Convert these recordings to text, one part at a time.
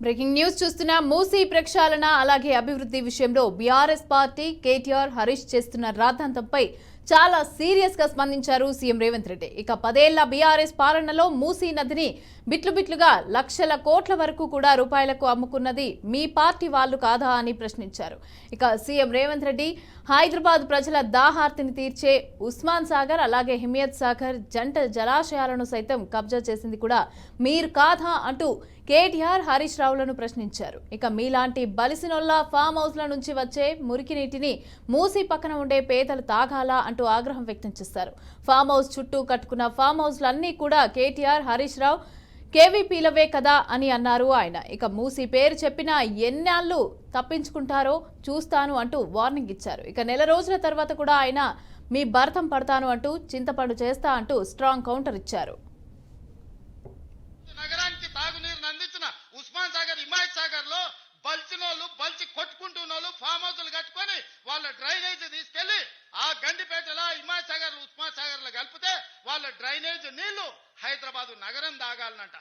Breaking news చూస్తున్న మూసీ ప్రక్షాళన అలాగే అభివృద్ధి విషయంలో బీఆర్ఎస్ పార్టీ కేటీఆర్ హరీష్ చేస్తున్న రాద్ధాంతంపై చాలా సీరియస్గా స్పందించారు సీఎం రేవంత్ రెడ్డి. ఇక పదేళ్ళ బీఆర్ఎస్ పాలనలో మూసీ నదిని బిట్లు బిట్లుగా లక్షల కోట్ల వరకు కూడా రూపాయలకు అమ్ముకున్నది మీ పార్టీ వాళ్ళు కాదా అని ప్రశ్నించారు. ఇక సీఎం రేవంత్ రెడ్డి హైదరాబాద్ ప్రజల దాహార్తిని తీర్చే ఉస్మాన్ సాగర్ అలాగే హిమయత్ సాగర్ జంట జలాశయాలను సైతం కబ్జా చేసింది కూడా మీరు కాదా అంటూ కేటీఆర్ హరీష్ రావులను ప్రశ్నించారు. ఇక మీలాంటి బలిసినొల్ల ఫామ్ హౌస్ల నుంచి వచ్చే మురికి నీటిని మూసి పక్కన ఉండే పేదలు తాగాలా అంటూ ఆగ్రహం వ్యక్తం చేశారు. ఫామ్ హౌస్ చుట్టూ కట్టుకున్న ఫామ్ హౌస్లన్నీ కూడా కేటీఆర్ హరీష్ రావు కేవీపీలవే కదా అని అన్నారు ఆయన. ఇక మూసి పేరు చెప్పిన ఎన్నాళ్ళు తప్పించుకుంటారో చూస్తాను అంటూ వార్నింగ్ ఇచ్చారు. ఇక నెల రోజుల తర్వాత కూడా ఆయన మీ భర్తం పడతాను అంటూ చింతపండు చేస్తా అంటూ స్ట్రాంగ్ కౌంటర్ ఇచ్చారు నగరానికి తాగునీరుని అందించిన ఉస్మాన్ సాగర్ హిమాయత్ సాగర్లో బలిచినోళ్ళు బలిచి కొట్టుకుంటున్నోళ్ళు ఫామ్ హౌస్లు కట్టుకొని వాళ్ళ డ్రైనేజ్ తీసుకెళ్ళి ఆ గండిపేటలో హిమాయత్ సాగర్ ఉస్మాన్ సాగర్లో కలిపితే వాళ్ళ డ్రైనేజ్ నీళ్ళు హైదరాబాద్ నగరం దాగాలనంట.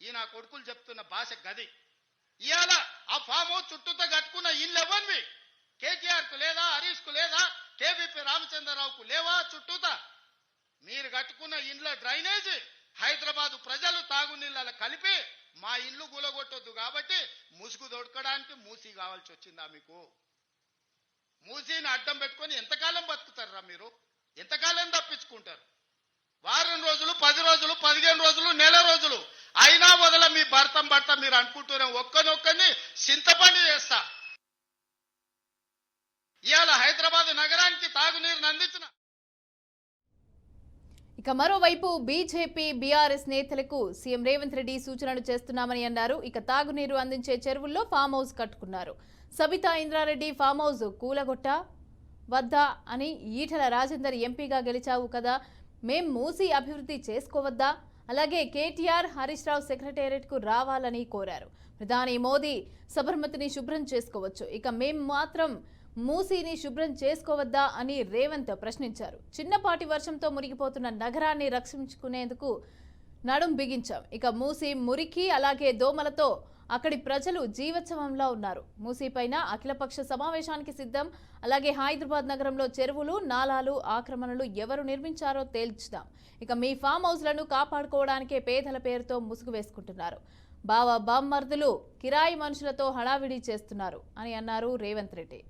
ఈ నా కొడుకులు చెప్తున్న భాష గది. ఇవాళ ఆ ఫామ్ హౌస్ చుట్టూతో కట్టుకున్న ఇల్లు ఎవరివి? కేటీఆర్కు లేదా హరీష్కు లేదా కేవీపీ రామచంద్రరావుకు లేవా చుట్టూత? మీరు కట్టుకున్న ఇండ్ల డ్రైనేజ్ హైదరాబాద్ ప్రజలు తాగునీళ్ళ కలిపి మా ఇల్లు గులగొట్టొద్దు కాబట్టి ముసుగు దొడకడానికి మూసి కావాల్సి వచ్చిందా మీకు? మూసీని అడ్డం పెట్టుకొని ఎంతకాలం బతుకుతారా మీరు? ఎంతకాలం తప్పించుకుంటారు? వారం రోజులు పది రోజులు పదిహేను రోజులు నెల రోజులు. అయినా వదల మీ భర్తం భర్త మీరు అనుకుంటూనే ఒక్కనొక్కని చింతపండు చేస్తా. ఇవాళ హైదరాబాద్ నగరానికి తాగునీరుని అందించిన ఇక మరోవైపు బీజేపీ బీఆర్ఎస్ నేతలకు సీఎం రేవంత్ రెడ్డి సూచనలు చేస్తున్నామని అన్నారు. ఇక తాగునీరు అందించే చెరువుల్లో ఫామ్ హౌస్ కట్టుకున్నారు. సబితా ఇంద్రారెడ్డి ఫామ్ హౌస్ కూలగొట్ట వద్దా అని ఈటల రాజేందర్ ఎంపీగా గెలిచావు కదా మేం మూసి అభివృద్ధి చేసుకోవద్దా? అలాగే కేటీఆర్ హరీష్ రావు సెక్రటేరియట్కు రావాలని కోరారు. ప్రధాని మోదీ సబర్మతిని శుభ్రం చేసుకోవచ్చు. ఇక మేం మాత్రం మూసీని శుభ్రం చేసుకోవద్దా అని రేవంత్ ప్రశ్నించారు. చిన్నపాటి వర్షంతో మునిగిపోతున్న నగరాన్ని రక్షించుకునేందుకు నడుం బిగించాం. ఇక మూసి మురికి అలాగే దోమలతో అక్కడి ప్రజలు జీవోత్సవంలా ఉన్నారు. మూసీపైన అఖిలపక్ష సమావేశానికి సిద్ధం. అలాగే హైదరాబాద్ నగరంలో చెరువులు నాలాలు ఆక్రమణలు ఎవరు నిర్మించారో తేల్చుదాం. ఇక మీ ఫామ్ హౌస్లను కాపాడుకోవడానికే పేదల పేరుతో ముసుగు వేసుకుంటున్నారు. బావ బామ్మర్దులు కిరాయి మనుషులతో హడావిడి చేస్తున్నారు అని అన్నారు రేవంత్ రెడ్డి.